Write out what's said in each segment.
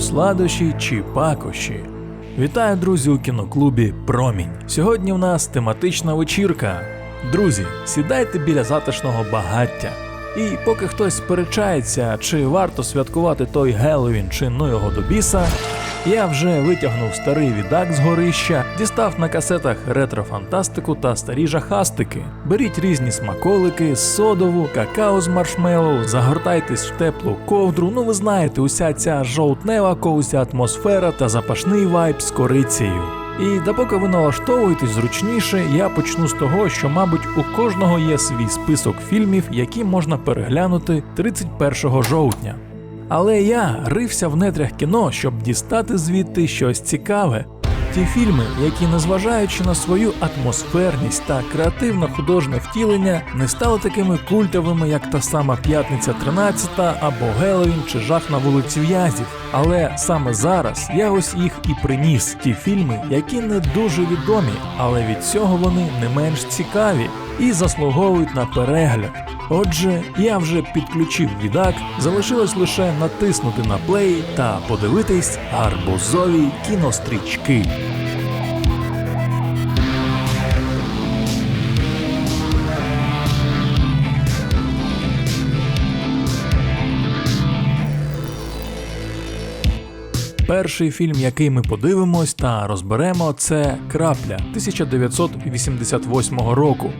сладощі чи пакощі. Вітаю, друзі, у кіноклубі Промінь. Сьогодні в нас тематична вечірка. Друзі, сідайте біля затишного багаття. І поки хтось сперечається, чи варто святкувати той Геловін, чи ну його до біса, я вже витягнув старий відак з горища, дістав на касетах ретро-фантастику та старі жахастики. Беріть різні смаколики, содову, какао з маршмеллоу, загортайтесь в теплу ковдру. Ну ви знаєте, уся ця жовтнева коуся атмосфера та запашний вайб з корицею. І допоки ви налаштовуєтесь зручніше, я почну з того, що, мабуть, у кожного є свій список фільмів, які можна переглянути 31 жовтня. Але я рився в нетрях кіно, щоб дістати звідти щось цікаве. Ті фільми, які, незважаючи на свою атмосферність та креативно-художнє втілення, не стали такими культовими, як та сама П'ятниця 13 або Геловін чи Жах на вулиці В'язів. Але саме зараз я ось їх і приніс ті фільми, які не дуже відомі, але від цього вони не менш цікаві і заслуговують на перегляд. Отже, я вже підключив відак, залишилось лише натиснути на плей та подивитись гарбузові кінострічки. Перший фільм, який ми подивимось та розберемо, це Крапля 1988 року.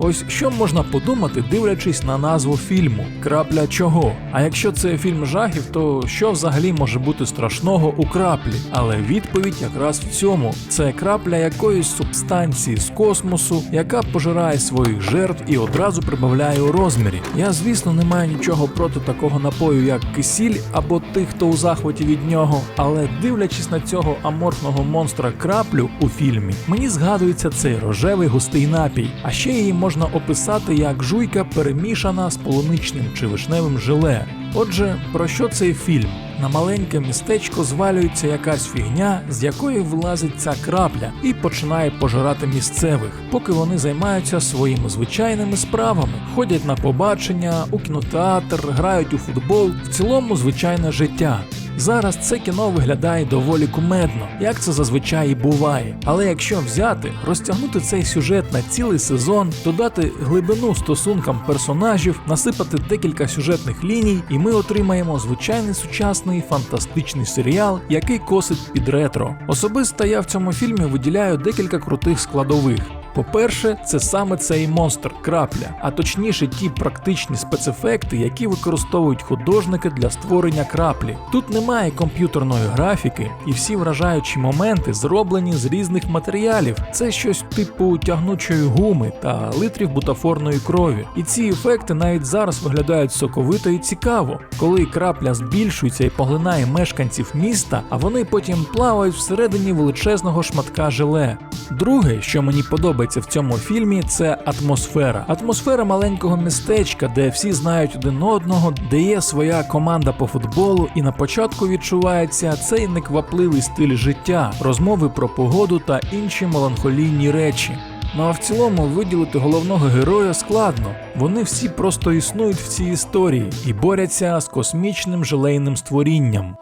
Ось що можна подумати, дивлячись на назву фільму Крапля чого? А якщо це фільм жахів, то що взагалі може бути страшного у краплі? Але відповідь якраз в цьому: це крапля якоїсь субстанції з космосу, яка пожирає своїх жертв і одразу прибавляє у розмірі. Я, звісно, не маю нічого проти такого напою, як кисіль або тих, хто у захваті від нього. Але дивлячись на цього аморфного монстра краплю у фільмі, мені згадується цей рожевий густий напій, а ще її можна описати як жуйка перемішана з полуничним чи вишневим желе. Отже, про що цей фільм? На маленьке містечко звалюється якась фігня, з якої вилазить ця крапля, і починає пожирати місцевих, поки вони займаються своїми звичайними справами, ходять на побачення, у кінотеатр, грають у футбол, в цілому звичайне життя. Зараз це кіно виглядає доволі кумедно, як це зазвичай і буває. Але якщо взяти, розтягнути цей сюжет на цілий сезон, додати глибину стосункам персонажів, насипати декілька сюжетних ліній, і ми отримаємо звичайний сучасний фантастичний серіал, який косить під ретро. Особисто я в цьому фільмі виділяю декілька крутих складових. По-перше, це саме цей монстр крапля, а точніше ті практичні спецефекти, які використовують художники для створення краплі. Тут немає комп'ютерної графіки, і всі вражаючі моменти зроблені з різних матеріалів. Це щось типу тягнучої гуми та литрів бутафорної крові. І ці ефекти навіть зараз виглядають соковито і цікаво, коли крапля збільшується і поглинає мешканців міста, а вони потім плавають всередині величезного шматка желе. Друге, що мені подобається в цьому фільмі, це атмосфера. Атмосфера маленького містечка, де всі знають один одного, де є своя команда по футболу, і на початку відчувається цей неквапливий стиль життя, розмови про погоду та інші меланхолійні речі. Ну а в цілому виділити головного героя складно. Вони всі просто існують в цій історії і борються з космічним желейним створінням.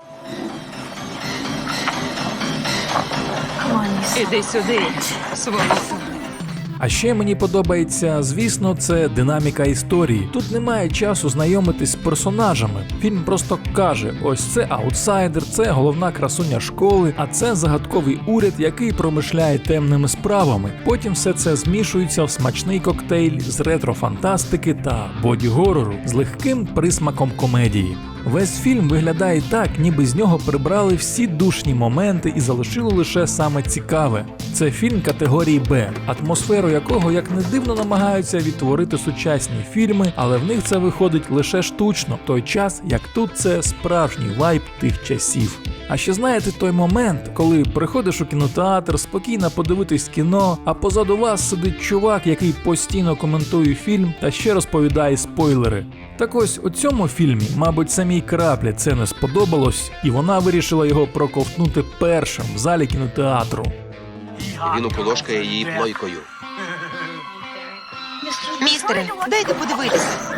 Іди сюди, сволота. А ще мені подобається, звісно, це динаміка історії. Тут немає часу знайомитись з персонажами. Фільм просто каже: ось це аутсайдер, це головна красуня школи, а це загадковий уряд, який промишляє темними справами. Потім все це змішується в смачний коктейль з ретро-фантастики та боді-горору з легким присмаком комедії. Весь фільм виглядає так, ніби з нього прибрали всі душні моменти і залишили лише саме цікаве. Це фільм категорії Б, атмосферу якого, як не дивно, намагаються відтворити сучасні фільми, але в них це виходить лише штучно, той час як тут це справжній вайб тих часів. А ще знаєте той момент, коли приходиш у кінотеатр, спокійно подивитись кіно, а позаду вас сидить чувак, який постійно коментує фільм та ще розповідає спойлери. Так ось у цьому фільмі, мабуть, самій краплі це не сподобалось, і вона вирішила його проковтнути першим в залі кінотеатру. Він уполошкає її плойкою. Містере, дайте подивитися.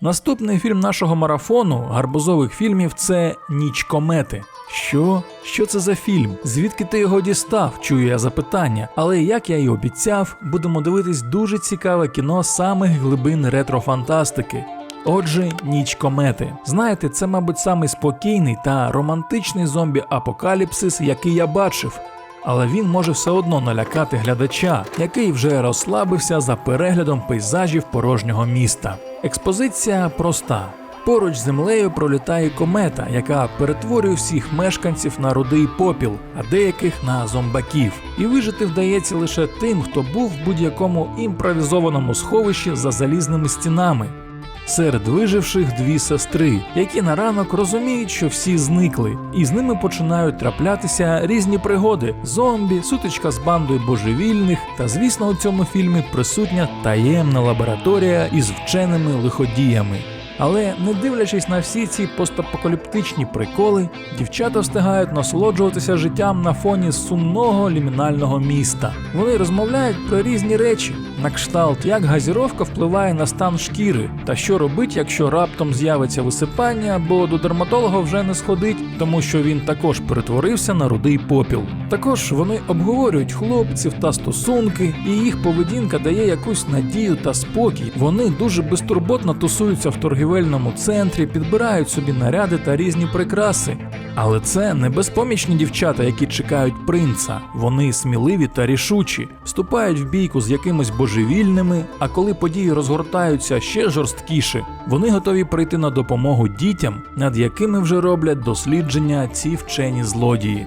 Наступний фільм нашого марафону гарбузових фільмів це Ніч комети. Що? Що це за фільм? Звідки ти його дістав? Чую я запитання. Але як я й обіцяв, будемо дивитись дуже цікаве кіно самих глибин ретро-фантастики. Отже, ніч комети. Знаєте, це, мабуть, самий спокійний та романтичний зомбі-апокаліпсис, який я бачив. Але він може все одно налякати глядача, який вже розслабився за переглядом пейзажів порожнього міста. Експозиція проста. Поруч з землею пролітає комета, яка перетворює всіх мешканців на рудий попіл, а деяких на зомбаків. І вижити вдається лише тим, хто був в будь-якому імпровізованому сховищі за залізними стінами. Серед виживших дві сестри, які на ранок розуміють, що всі зникли, і з ними починають траплятися різні пригоди: зомбі, сутичка з бандою божевільних, та звісно, у цьому фільмі присутня таємна лабораторія із вченими лиходіями. Але не дивлячись на всі ці постапокаліптичні приколи, дівчата встигають насолоджуватися життям на фоні сумного лімінального міста. Вони розмовляють про різні речі, на кшталт, як газіровка впливає на стан шкіри, та що робить, якщо раптом з'явиться висипання, бо до дерматолога вже не сходить, тому що він також перетворився на рудий попіл. Також вони обговорюють хлопців та стосунки, і їх поведінка дає якусь надію та спокій. Вони дуже безтурботно тусуються в торгівельному центрі, підбирають собі наряди та різні прикраси. Але це не безпомічні дівчата, які чекають принца. Вони сміливі та рішучі, вступають в бійку з якимось якимись божевільними. А коли події розгортаються ще жорсткіше, вони готові прийти на допомогу дітям, над якими вже роблять дослідження ці вчені злодії.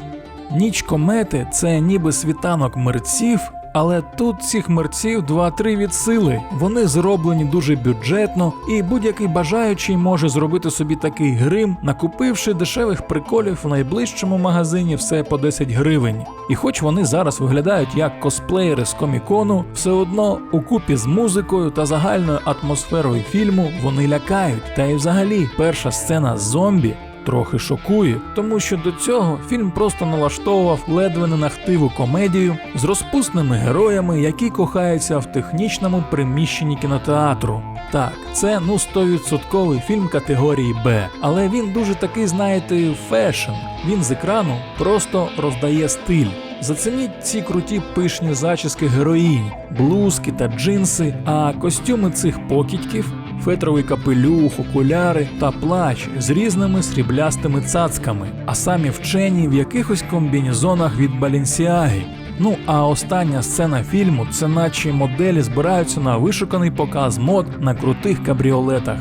Ніч комети це ніби світанок мерців, але тут цих мерців 2-3 від сили. Вони зроблені дуже бюджетно, і будь-який бажаючий може зробити собі такий грим, накупивши дешевих приколів в найближчому магазині все по 10 гривень. І хоч вони зараз виглядають як косплеєри з комікону, все одно у купі з музикою та загальною атмосферою фільму вони лякають. Та й взагалі перша сцена з зомбі трохи шокує, тому що до цього фільм просто налаштовував ледве не нахтиву комедію з розпусними героями, які кохаються в технічному приміщенні кінотеатру. Так, це ну 100% фільм категорії Б, але він дуже такий, знаєте, фешн. Він з екрану просто роздає стиль. Зацініть ці круті пишні зачіски героїнь, блузки та джинси, а костюми цих покидьків фетровий капелюх, окуляри та плащ з різними сріблястими цацками, а самі вчені в якихось комбінезонах від Балінсіаги. Ну а остання сцена фільму це наче моделі збираються на вишуканий показ мод на крутих кабріолетах.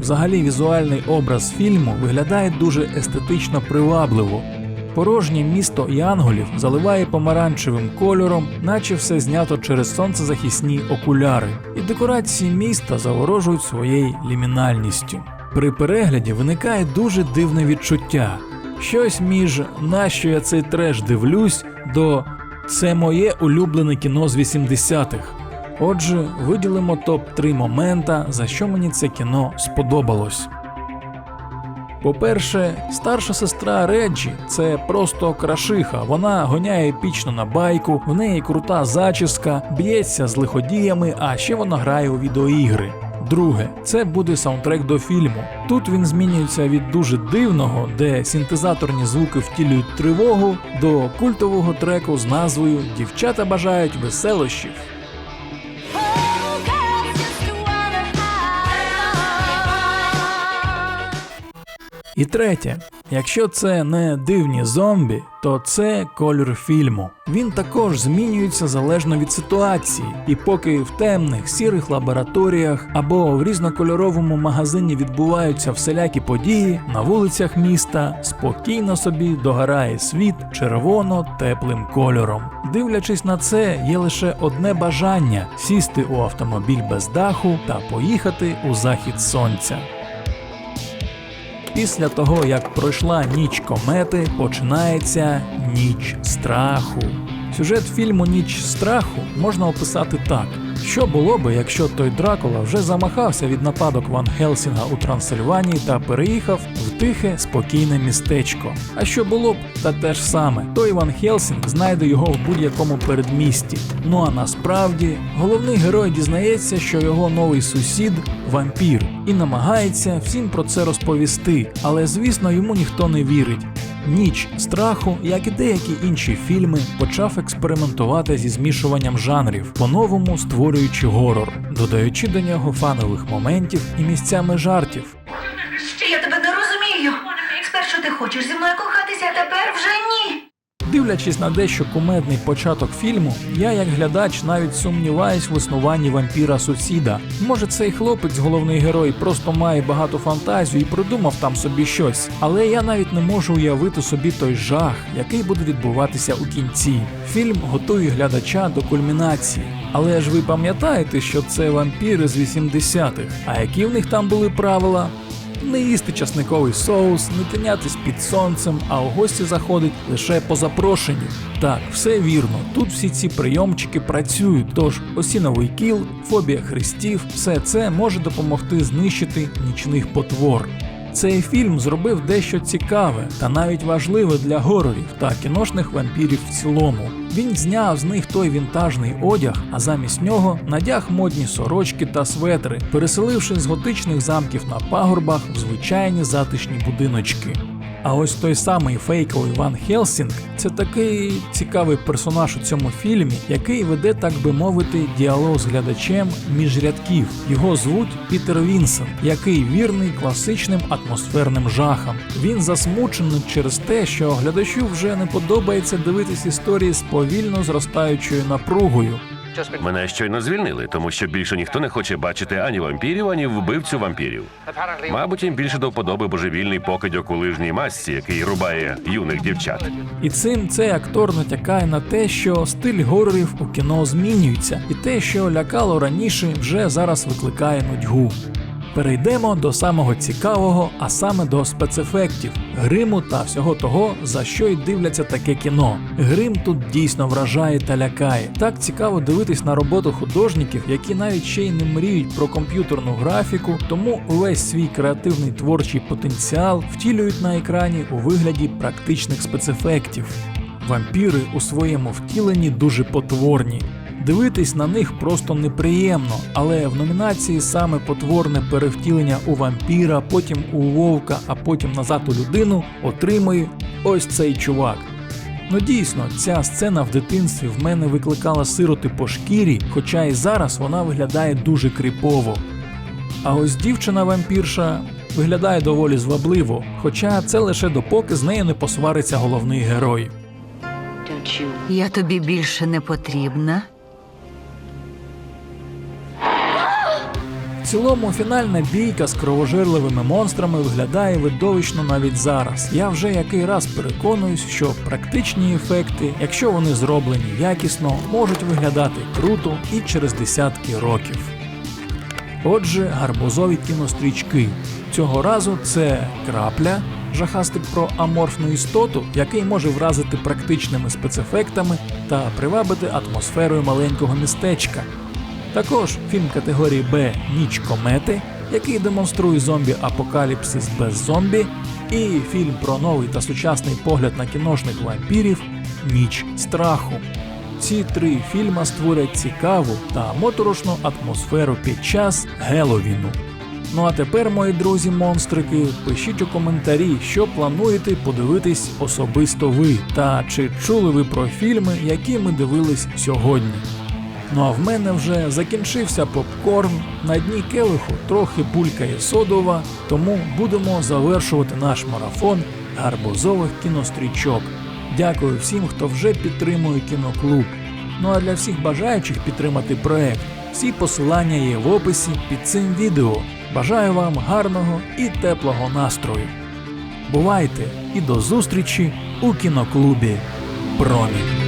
Взагалі візуальний образ фільму виглядає дуже естетично привабливо. Порожнє місто янголів заливає помаранчевим кольором, наче все знято через сонцезахисні окуляри, і декорації міста заворожують своєю лімінальністю. При перегляді виникає дуже дивне відчуття. Щось між нащо я цей треш дивлюсь до це моє улюблене кіно з 80-х. Отже, виділимо топ-3 момента, за що мені це кіно сподобалось. По-перше, старша сестра Реджі це просто крашиха. Вона гоняє епічно на байку, в неї крута зачіска, б'ється з лиходіями, а ще вона грає у відеоігри. Друге, це буде саундтрек до фільму. Тут він змінюється від дуже дивного, де синтезаторні звуки втілюють тривогу, до культового треку з назвою Дівчата бажають веселощів. І третє, якщо це не дивні зомбі, то це колір фільму. Він також змінюється залежно від ситуації, і поки в темних сірих лабораторіях або в різнокольоровому магазині відбуваються всілякі події, на вулицях міста спокійно собі догорає світ червоно-теплим кольором. Дивлячись на це, є лише одне бажання сісти у автомобіль без даху та поїхати у захід сонця. Після того, як пройшла ніч комети, починається ніч страху. Сюжет фільму Ніч страху можна описати так: що було би, якщо той Дракула вже замахався від нападок Ван Хелсінга у Трансильванії та переїхав в тихе, спокійне містечко. А що було б, та те ж саме. Той Ван Хелсінг знайде його в будь-якому передмісті. Ну а насправді головний герой дізнається, що його новий сусід вампір, і намагається всім про це розповісти, але звісно йому ніхто не вірить. Ніч страху, як і деякі інші фільми, почав експериментувати зі змішуванням жанрів, по-новому створюючи горор, додаючи до нього фанових моментів і місцями жартів. Хочеш зі мною кохатися, а тепер вже ні. Дивлячись на дещо кумедний початок фільму, я як глядач навіть сумніваюсь в існуванні вампіра сусіда. Може, цей хлопець, головний герой, просто має багато фантазію і придумав там собі щось. Але я навіть не можу уявити собі той жах, який буде відбуватися у кінці. Фільм готує глядача до кульмінації. Але ж ви пам'ятаєте, що це вампіри з 80-х. А які в них там були правила? Не їсти часниковий соус, не тинятись під сонцем, а у гості заходить лише по запрошенню. Так, все вірно. Тут всі ці прийомчики працюють. Тож осіновий кіл, фобія хрестів, все це може допомогти знищити нічних потвор. Цей фільм зробив дещо цікаве та навіть важливе для горорів та кіношних вампірів в цілому. Він зняв з них той вінтажний одяг, а замість нього надяг модні сорочки та светри, переселивши з готичних замків на пагорбах в звичайні затишні будиночки. А ось той самий фейковий Ван Хелсінг це такий цікавий персонаж у цьому фільмі, який веде, так би мовити, діалог з глядачем між рядків. Його звуть Пітер Вінсент, який вірний класичним атмосферним жахам. Він засмучений через те, що глядачу вже не подобається дивитись історії з повільно зростаючою напругою. Мене щойно звільнили, тому що більше ніхто не хоче бачити ані вампірів, ані вбивцю вампірів. Мабуть, їм більше до вподоби божевільний покидьок у лижній масці, який рубає юних дівчат. І цим цей актор натякає на те, що стиль горорів у кіно змінюється, і те, що лякало раніше, вже зараз викликає нудьгу. Перейдемо до самого цікавого, а саме до спецефектів, гриму та всього того, за що й дивляться таке кіно. Грим тут дійсно вражає та лякає. Так цікаво дивитись на роботу художників, які навіть ще й не мріють про комп'ютерну графіку, тому увесь свій креативний творчий потенціал втілюють на екрані у вигляді практичних спецефектів. Вампіри у своєму втіленні дуже потворні. Дивитись на них просто неприємно, але в номінації саме потворне перевтілення у вампіра, потім у вовка, а потім назад у людину отримує ось цей чувак. Ну дійсно, ця сцена в дитинстві в мене викликала сироти по шкірі, хоча і зараз вона виглядає дуже кріпово. А ось дівчина-вампірша виглядає доволі звабливо, хоча це лише допоки з нею не посвариться головний герой. Я тобі більше не потрібна. Цілому фінальна бійка з кровожерливими монстрами виглядає видовищно навіть зараз. Я вже який раз переконуюсь, що практичні ефекти, якщо вони зроблені якісно, можуть виглядати круто і через десятки років. Отже, гарбузові кінострічки. Цього разу це крапля, жахастик про аморфну істоту, який може вразити практичними спецефектами та привабити атмосферою маленького містечка. Також фільм категорії Б Ніч комети, який демонструє зомбі-апокаліпсис без зомбі, і фільм про новий та сучасний погляд на кіношних вампірів Ніч страху. Ці три фільми створять цікаву та моторошну атмосферу під час Геловіну. Ну а тепер, мої друзі монстрики, пишіть у коментарі, що плануєте подивитись особисто ви, та чи чули ви про фільми, які ми дивились сьогодні. Ну а в мене вже закінчився попкорн. На дні келиху трохи булькає содова, тому будемо завершувати наш марафон гарбузових кінострічок. Дякую всім, хто вже підтримує кіноклуб. Ну а для всіх бажаючих підтримати проект, всі посилання є в описі під цим відео. Бажаю вам гарного і теплого настрою. Бувайте і до зустрічі у кіноклубі Промінь.